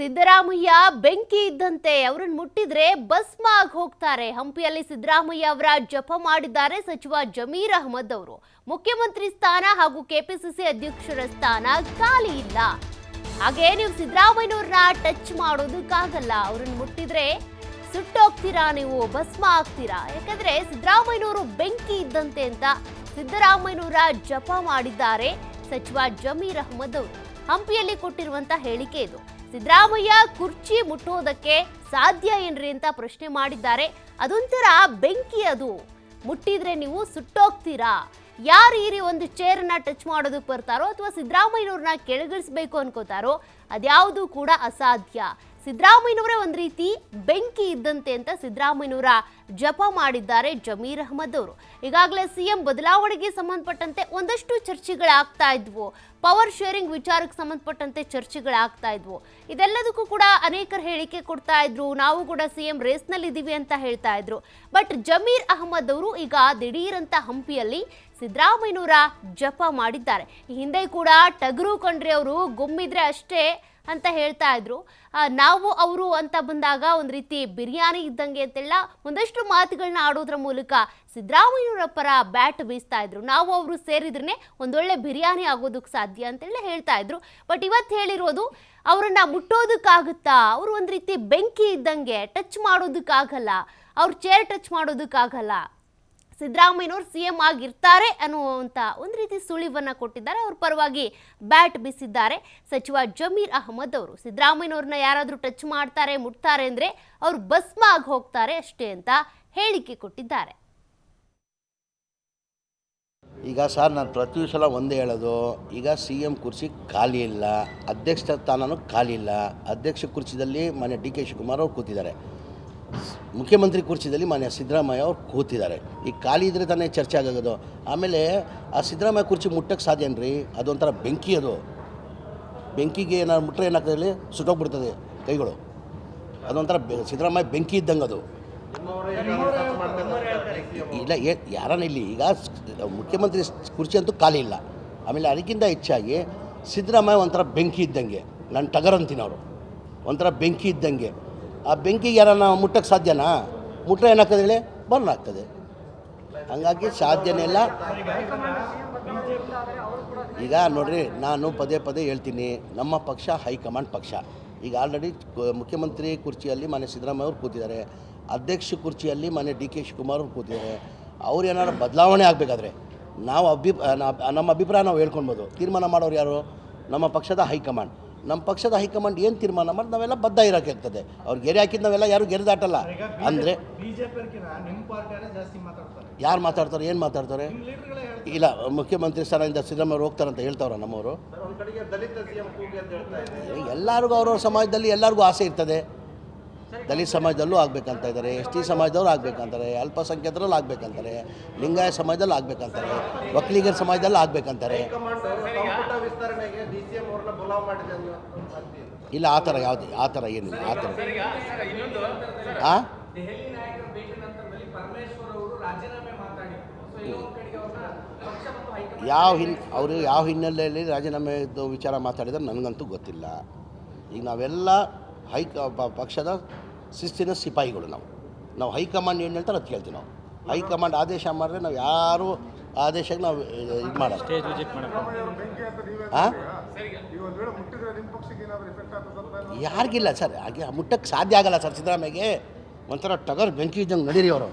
ಸಿದ್ದರಾಮಯ್ಯ ಬೆಂಕಿ ಇದ್ದಂತೆ ಅವರನ್ನು ಮುಟ್ಟಿದ್ರೆ ಭಸ್ಮ ಆಗಿ ಹೋಗ್ತಾರೆ. ಹಂಪಿಯಲ್ಲಿ ಸಿದ್ದರಾಮಯ್ಯ ಅವರ ಜಪ ಮಾಡಿದ್ದಾರೆ ಸಚಿವ ಜಮೀರ್ ಅಹಮದ್ ಅವರು. ಮುಖ್ಯಮಂತ್ರಿ ಸ್ಥಾನ ಹಾಗೂ ಕೆಪಿಸಿಸಿ ಅಧ್ಯಕ್ಷರ ಸ್ಥಾನ ಖಾಲಿ ಇಲ್ಲ. ಹಾಗೆ ನೀವು ಸಿದ್ದರಾಮಯ್ಯನವ್ರನ್ನ ಟಚ್ ಮಾಡೋದಕ್ಕಾಗಲ್ಲ. ಅವ್ರನ್ನ ಮುಟ್ಟಿದ್ರೆ ಸುಟ್ಟೋಗ್ತೀರಾ ನೀವು, ಭಸ್ಮ ಆಗ್ತೀರಾ? ಯಾಕಂದ್ರೆ ಸಿದ್ದರಾಮಯ್ಯನವರು ಬೆಂಕಿ ಇದ್ದಂತೆ ಅಂತ ಸಿದ್ದರಾಮಯ್ಯನವರ ಜಪ ಮಾಡಿದ್ದಾರೆ ಸಚಿವ ಜಮೀರ್ ಅಹಮದ್ ಅವರು. ಹಂಪಿಯಲ್ಲಿ ಕೊಟ್ಟಿರುವಂತ ಹೇಳಿಕೆ ಇದು. ಸಿದ್ದರಾಮಯ್ಯ ಕುರ್ಚಿ ಮುಟ್ಟೋದಕ್ಕೆ ಸಾಧ್ಯ ಏನ್ರಿ ಅಂತ ಪ್ರಶ್ನೆ ಮಾಡಿದ್ದಾರೆ. ಅದೊಂಥರ ಬೆಂಕಿ ಅದು. ಮುಟ್ಟಿದ್ರೆ ನೀವು ಸುಟ್ಟೋಗ್ತೀರಾ? ಯಾರು ಈ ಒಂದು ಚೇರನ್ನ ಟಚ್ ಮಾಡೋದಕ್ಕೆ ಬರ್ತಾರೋ ಅಥವಾ ಸಿದ್ದರಾಮಯ್ಯನವ್ರನ್ನ ಕೆಳಗಿಳಿಸ್ಬೇಕು ಅನ್ಕೋತಾರೋ, ಅದ್ಯಾವುದು ಕೂಡ ಅಸಾಧ್ಯ. ಸಿದ್ದರಾಮಯ್ಯನವರೇ ಒಂದು ರೀತಿ ಬೆಂಕಿ ಇದ್ದಂತೆ ಅಂತ ಸಿದ್ದರಾಮಯ್ಯನವರ ಜಪ ಮಾಡಿದ್ದಾರೆ ಜಮೀರ್ ಅಹಮದ್ ಅವರು. ಈಗಾಗಲೇ ಸಿಎಂ ಬದಲಾವಣೆಗೆ ಸಂಬಂಧಪಟ್ಟಂತೆ ಒಂದಷ್ಟು ಚರ್ಚೆಗಳಾಗ್ತಾ ಇದ್ವು. ಪವರ್ ಶೇರಿಂಗ್ ವಿಚಾರಕ್ಕೆ ಸಂಬಂಧಪಟ್ಟಂತೆ ಚರ್ಚೆಗಳಾಗ್ತಾ ಇದ್ವು. ಇದೆಲ್ಲದಕ್ಕೂ ಕೂಡ ಅನೇಕರು ಹೇಳಿಕೆ ಕೊಡ್ತಾ ಇದ್ರು. ನಾವು ಕೂಡ ಸಿಎಂ ರೇಸ್ನಲ್ಲಿದ್ದೀವಿ ಅಂತ ಹೇಳ್ತಾ ಇದ್ರು. ಬಟ್ ಜಮೀರ್ ಅಹಮದ್ ಅವರು ಈಗ ದಿಢೀರಂತ ಹಂಪಿಯಲ್ಲಿ ಸಿದ್ದರಾಮಯ್ಯನವರ ಜಪ ಮಾಡಿದ್ದಾರೆ. ಹಿಂದೆ ಕೂಡ ಟಗರು ಕಂಡ್ರೆ ಅವರು ಗುಮ್ಮಿದ್ರೆ ಅಷ್ಟೇ ಅಂತ ಹೇಳ್ತಾ ಇದ್ರು. ನಾವು, ಅವರು ಅಂತ ಬಂದಾಗ ಒಂದು ರೀತಿ ಬಿರಿಯಾನಿ ಇದ್ದಂಗೆ ಅಂತೆಲ್ಲ ಒಂದಷ್ಟು ಮಾತುಗಳನ್ನ ಆಡೋದ್ರ ಮೂಲಕ ಸಿದ್ದರಾಮಯ್ಯನವರ ಪರ ಬ್ಯಾಟ್ ಬೀಸ್ತಾ ಇದ್ರು. ನಾವು, ಅವರು ಸೇರಿದ್ರೆ ಒಂದೊಳ್ಳೆ ಬಿರಿಯಾನಿ ಆಗೋದಕ್ಕೆ ಸಾಧ್ಯ ಅಂತೆಲ್ಲ ಹೇಳ್ತಾ ಇದ್ರು. ಬಟ್ ಇವತ್ತು ಹೇಳಿರೋದು, ಅವರನ್ನ ಮುಟ್ಟೋದಕ್ಕಾಗುತ್ತಾ? ಅವರು ಒಂದು ರೀತಿ ಬೆಂಕಿ ಇದ್ದಂಗೆ ಟಚ್ ಮಾಡೋದಕ್ಕಾಗಲ್ಲ? ಅವ್ರ ಚೇರ್ ಟಚ್ ಮಾಡೋದಕ್ಕಾಗಲ್ಲ? ಸಿದ್ದರಾಮಯ್ಯನವರು ಸಿ ಎಂ ಆಗಿರ್ತಾರೆ ಅನ್ನುವಂಥ ಒಂದು ರೀತಿ ಸುಳಿವನ್ನ ಕೊಟ್ಟಿದ್ದಾರೆ. ಅವ್ರ ಪರವಾಗಿ ಬ್ಯಾಟ್ ಬಿಸಿದ್ದಾರೆ. ಸಚಿವ ಜಮೀರ್ ಅಹಮದ್ ಅವರು ಸಿದ್ದರಾಮಯ್ಯನವ್ರನ್ನ ಯಾರಾದರೂ ಟಚ್ ಮಾಡ್ತಾರೆ, ಮುಟ್ತಾರೆ ಅಂದರೆ ಅವ್ರು ಭಸ್ಮ ಆಗಿ ಹೋಗ್ತಾರೆ ಅಷ್ಟೇ ಅಂತ ಹೇಳಿಕೆ ಕೊಟ್ಟಿದ್ದಾರೆ. ಈಗ ಸರ್, ನಾನು ಪ್ರತಿ ಸಲ ಒಂದೇ ಹೇಳೋದು, ಈಗ ಸಿ ಎಂ ಕುರ್ಚಿ ಖಾಲಿ ಇಲ್ಲ, ಅಧ್ಯಕ್ಷ ಸ್ಥಾನನೂ ಖಾಲಿ ಇಲ್ಲ. ಅಧ್ಯಕ್ಷ ಕುರ್ಚಿದಲ್ಲಿ ಮನೆ ಡಿ ಕೆ ಶಿವಕುಮಾರ್ ಅವರು ಕೂತಿದ್ದಾರೆ. ಮುಖ್ಯಮಂತ್ರಿ ಕುರ್ಚಿದಲ್ಲಿ ಮಾನ್ಯ ಸಿದ್ದರಾಮಯ್ಯ ಅವ್ರು ಕೂತಿದ್ದಾರೆ. ಈಗ ಖಾಲಿ ಇದ್ರೆ ತಾನೇ ಚರ್ಚೆ ಆಗೋದು. ಆಮೇಲೆ ಆ ಸಿದ್ದರಾಮಯ್ಯ ಕುರ್ಚಿ ಮುಟ್ಟಕ್ಕೆ ಸಾಧ್ಯನ್ರಿ ಅದೊಂಥರ ಬೆಂಕಿ ಅದು. ಬೆಂಕಿಗೆ ಏನಾದ್ರು ಮುಟ್ಟರೆ ಏನಾಗ್ತದೆ ಇಲ್ಲಿ ಸುಟ್ಟೋಗ್ಬಿಡ್ತದೆ ಕೈಗಳು. ಅದೊಂಥರ ಬೆ- ಸಿದ್ದರಾಮಯ್ಯ ಬೆಂಕಿ ಇದ್ದಂಗೆ ಅದು. ಇಲ್ಲ, ಏ, ಯಾರನ್ನ ಇಲ್ಲಿ ಈಗ ಮುಖ್ಯಮಂತ್ರಿ ಕುರ್ಚಿ ಅಂತೂ ಖಾಲಿ ಇಲ್ಲ. ಆಮೇಲೆ ಅದಕ್ಕಿಂತ ಹೆಚ್ಚಾಗಿ ಸಿದ್ದರಾಮಯ್ಯ ಒಂಥರ ಬೆಂಕಿ ಇದ್ದಂಗೆ. ನಾನು ಟಗರ್ ಅಂತೀನಿ ಅವರು. ಒಂಥರ ಬೆಂಕಿ ಇದ್ದಂಗೆ. ಆ ಬೆಂಕಿಗೆ ಯಾರನ್ನ ಮುಟ್ಟಕ್ಕೆ ಸಾಧ್ಯನಾ? ಮುಟ್ಟ ಏನಾಗ್ತದೆ ಹೇಳಿ? ಬರ್ನ್ ಆಗ್ತದೆ ಹಂಗಾಗಿ ಸಾಧ್ಯನೇ ಇಲ್ಲ. ಈಗ ನೋಡ್ರಿ, ನಾನು ಪದೇ ಪದೇ ಹೇಳ್ತೀನಿ, ನಮ್ಮ ಪಕ್ಷ ಹೈಕಮಾಂಡ್ ಪಕ್ಷ. ಈಗ ಆಲ್ರೆಡಿ ಮುಖ್ಯಮಂತ್ರಿ ಕುರ್ಚಿಯಲ್ಲಿ ಮನೆ ಸಿದ್ದರಾಮಯ್ಯ ಅವರು ಕೂತಿದ್ದಾರೆ. ಅಧ್ಯಕ್ಷ ಕುರ್ಚಿಯಲ್ಲಿ ಮನೆ ಡಿ ಕೆ ಶಿವಕುಮಾರ್ ಅವರು ಕೂತಿದ್ದಾರೆ. ಅವ್ರು ಏನಾದ್ರು ಬದಲಾವಣೆ ಆಗಬೇಕಾದ್ರೆ ನಾವು ಅಭಿ ನಮ್ಮ ಅಭಿಪ್ರಾಯ ನಾವು ಹೇಳ್ಕೊಳ್ಬೋದು. ತೀರ್ಮಾನ ಮಾಡೋರು ಯಾರು? ನಮ್ಮ ಪಕ್ಷದ ಹೈಕಮಾಂಡ್. ನಮ್ಮ ಪಕ್ಷದ ಹೈಕಮಾಂಡ್ ಏನು ತೀರ್ಮಾನ ಮಾಡಿ ನಾವೆಲ್ಲ ಬದ್ಧ ಇರೋಕ್ಕಾಗ್ತದೆ ಅವ್ರು ಗೆರೆ ಹಾಕಿದ್ದು ನಾವೆಲ್ಲ ಯಾರು ಗೆರೆ ದಾಟಲ್ಲ ಅಂದರೆ ಯಾರು ಮಾತಾಡ್ತಾರೆ ಏನು ಮಾತಾಡ್ತಾರೆ? ಇಲ್ಲ ಮುಖ್ಯಮಂತ್ರಿ ಸ್ಥಾನದಿಂದ ಸಿದ್ದರಾಮಯ್ಯ ಹೋಗ್ತಾರಂತ ಹೇಳ್ತಾವ್ರ ನಮ್ಮವರು. ಒಂದ್ ಕಡೆಗೆ ದಲಿತ ಸಿಎಂ ಕೂಗಿ ಅಂತ ಹೇಳ್ತಾ ಇದ್ದಾರೆ. ಎಲ್ಲರಿಗೂ ಅವ್ರವ್ರ ಸಮಾಜದಲ್ಲಿ ಎಲ್ಲರಿಗೂ ಆಸೆ ಇರ್ತದೆ. ದಲಿತ ಸಮಾಜದಲ್ಲೂ ಆಗಬೇಕಂತ ಇದ್ದಾರೆ ಎಸ್ ಟಿ ಸಮಾಜದವ್ರು ಆಗಬೇಕಂತಾರೆ ಅಲ್ಪಸಂಖ್ಯಾತರಲ್ಲಿ ಆಗಬೇಕಂತಾರೆ ಲಿಂಗಾಯತ ಸಮಾಜದಲ್ಲಿ ಆಗಬೇಕಂತಾರೆ ಒಕ್ಕಲಿಗರ ಸಮಾಜದಲ್ಲಿ ಆಗಬೇಕಂತಾರೆ. ಇಲ್ಲ ಆ ಥರ ಯಾವುದು ಆ ಥರ ಏನಿಲ್ಲ ಆ ಥರ. ರಾಜೀನಾಮೆ ಯಾವ ಹಿನ್ ಅವರು ಯಾವ ಹಿನ್ನೆಲೆಯಲ್ಲಿ ರಾಜೀನಾಮೆದು ವಿಚಾರ ಮಾತಾಡಿದ್ರೆ ನನಗಂತೂ ಗೊತ್ತಿಲ್ಲ. ಈಗ ನಾವೆಲ್ಲ ಹೈಕ ಪಕ್ಷದ ಶಿಸ್ತಿನ ಸಿಪಾಯಿಗಳು ನಾವು. ನಾವು ಹೈಕಮಾಂಡ್ ಏನು ಹೇಳ್ತಾರೆ ಅದು ಕೇಳ್ತೀವಿ ನಾವು. ಹೈಕಮಾಂಡ್ ಆದೇಶ ಮಾಡಿದ್ರೆ ನಾವು ಯಾರು ಆದೇಶಕ್ಕೆ ನಾವು ಇದು ಮಾಡೋ ಹಾಂ ಯಾರಿಗಿಲ್ಲ ಸರ್ ಹಾಗೆ ಮುಟ್ಟಕ್ಕೆ ಸಾಧ್ಯ ಆಗಲ್ಲ ಸರ್ ಸಿದ್ದರಾಮಯ್ಯಗೆ. ಒಂಥರ ಟಗರ್ ಬೆಂಕಿ ಇದ್ದಂಗೆ ನಡೀರಿ ಅವರು.